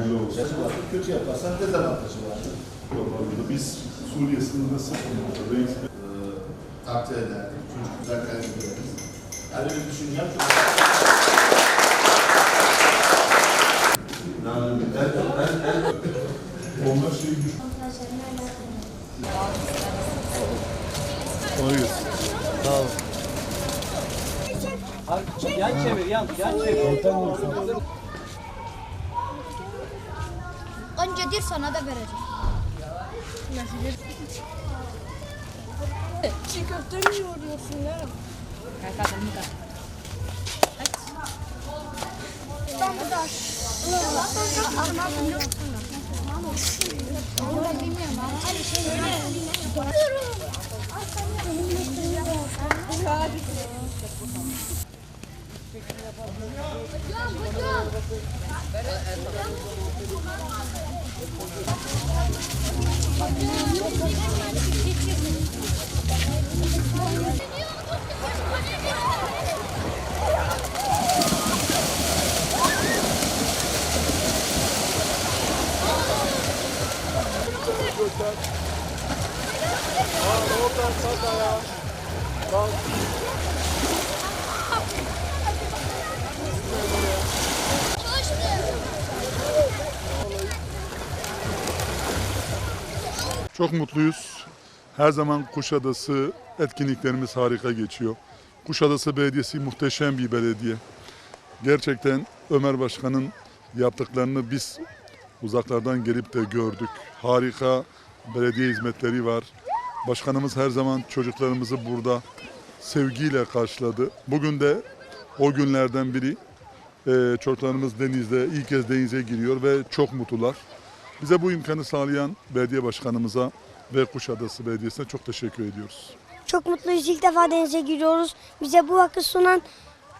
Hayırlı olsun. Kötü yaparsan dezavantajı var. Vallahi Biz Suriye sınırında sıkıntı. Reis Ee, takdir ederdim. Çocuk güzel kaybederiz. Yani bir düşüncem çok. Onlar şey. Kolay gelsin. Yan çevir, yan, yan çevir. Önce dir sonra da vereceğim. Çiğ köfte mi yoğuruyorsun ya? Ben bilmiyorum ama her şey Çok mutluyuz. Her zaman Kuşadası etkinliklerimiz harika geçiyor. Kuşadası Belediyesi muhteşem bir belediye. Gerçekten Ömer Başkan'ın yaptıklarını biz uzaklardan gelip de gördük. Harika belediye hizmetleri var. Başkanımız her zaman çocuklarımızı burada sevgiyle karşıladı. Bugün de o günlerden biri. Ee, çocuklarımız denizde ilk kez denize giriyor ve çok mutlular. Bize bu imkanı sağlayan belediye başkanımıza ve Kuşadası Belediyesi'ne çok teşekkür ediyoruz. Çok mutluyuz. İlk defa denize giriyoruz. Bize bu hakkı sunan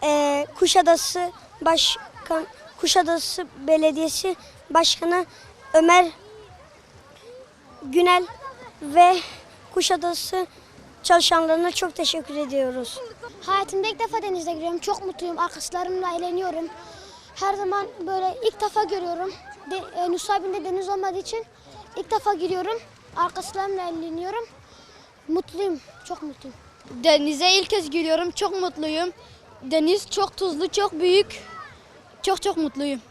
eee Kuşadası Başkan Kuşadası Belediyesi Başkanı Ömer Günel ve Kuşadası çalışanlarına çok teşekkür ediyoruz. Hayatımda ilk defa denize giriyorum. Çok mutluyum. Arkadaşlarımla eğleniyorum. Her zaman böyle ilk defa görüyorum. De, e, Nusaybin'de deniz olmadığı için ilk defa giriyorum. Arkadaşlarımla eğleniyorum. Mutluyum. Çok mutluyum. Denize ilk kez giriyorum. Çok mutluyum. Deniz çok tuzlu, çok büyük. Çok çok mutluyum.